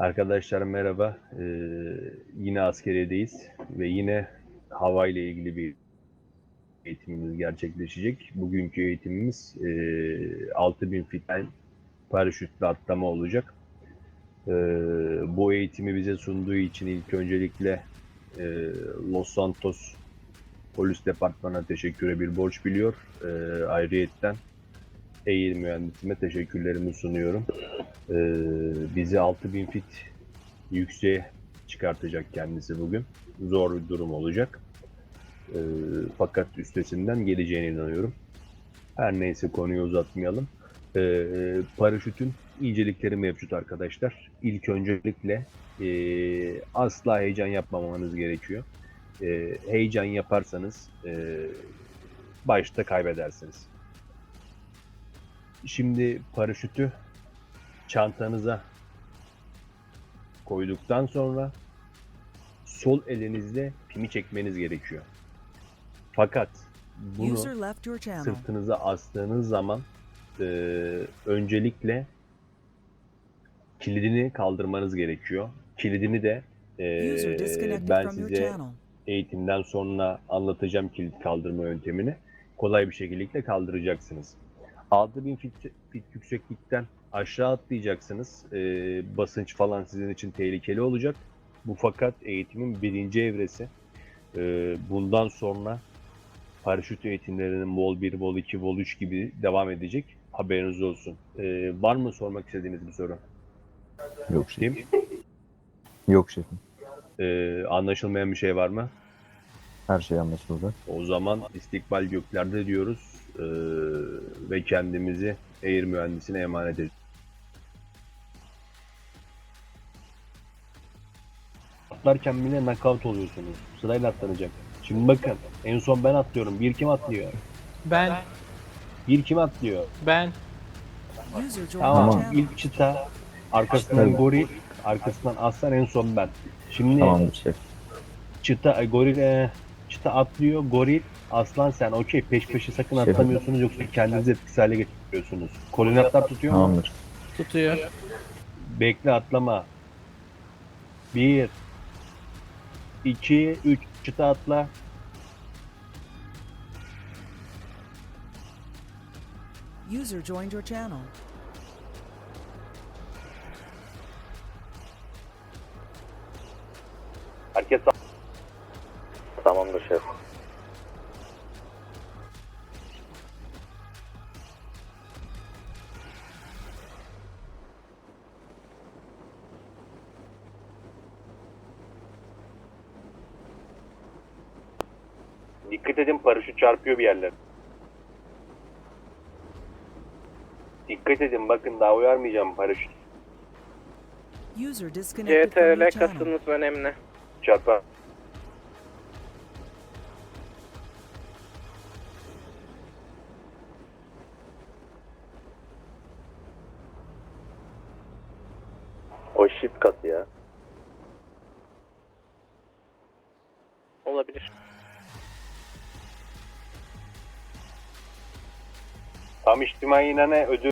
Arkadaşlar merhaba. Ee, yine askeriyedeyiz ve yine hava ile ilgili bir eğitimimiz gerçekleşecek. Bugünkü eğitimimiz e, 6000 fitten paraşütle atlama olacak. Ee, bu eğitimi bize sunduğu için ilk öncelikle e, Los Santos Polis Departmanı'na teşekküre bir borç biliyor. Ee, ayrıyetten Eğil mühendisime teşekkürlerimi sunuyorum. Ee, bizi 6000 fit yükseğe çıkartacak kendisi bugün. Zor bir durum olacak. Ee, fakat üstesinden geleceğine inanıyorum. Her neyse konuyu uzatmayalım. Ee, paraşütün incelikleri mevcut arkadaşlar. İlk öncelikle ee, asla heyecan yapmamanız gerekiyor. Ee, heyecan yaparsanız ee, başta kaybedersiniz. Şimdi paraşütü çantanıza koyduktan sonra sol elinizle pimi çekmeniz gerekiyor. Fakat bunu sırtınıza astığınız zaman e, öncelikle kilidini kaldırmanız gerekiyor. Kilidini de e, ben size eğitimden sonra anlatacağım kilit kaldırma yöntemini. Kolay bir şekilde kaldıracaksınız. 6000 fit, fit yükseklikten aşağı atlayacaksınız. Ee, basınç falan sizin için tehlikeli olacak. Bu fakat eğitimin birinci evresi. Ee, bundan sonra paraşüt eğitimlerinin Vol 1, Vol 2, Vol 3 gibi devam edecek. Haberiniz olsun. Ee, var mı sormak istediğiniz bir soru? Yok şefim. Yok şefim. Ee, anlaşılmayan bir şey var mı? Her şey anlaşıldı. O zaman istikbal göklerde diyoruz eee, ve kendimizi Air mühendisine emanet ediyoruz. Atlarken bile knockout oluyorsunuz. Sırayla atlanacak. Şimdi bakın en son ben atlıyorum. Bir kim atlıyor? Ben, Bir kim atlıyor? ben. Tamam. channel. İlk çıta, arkasından Evet. goril, arkasından aslan en son ben. Şimdi Tamamdır şef. çıta, ay, goril, e, çıta atlıyor, goril, aslan sen. Okey peş peşe sakın Şey- atlamıyorsunuz yoksa kendinizi etkisiz hale getiriyorsunuz. Koordinatlar tutuyor mu? Tamamdır. Tutuyor. Bekle atlama. Bir. iki, Üç. Çıta atla. User joined your channel. Herkes Tamamdır şef. Dikkat edin paraşüt çarpıyor bir yerler. Dikkat edin bakın daha uyarmayacağım paraşüt User disconnected from your CTRL channel. kasınız önemli. çarpar. O shift kat ya. Olabilir. Tam içtimai ne ödül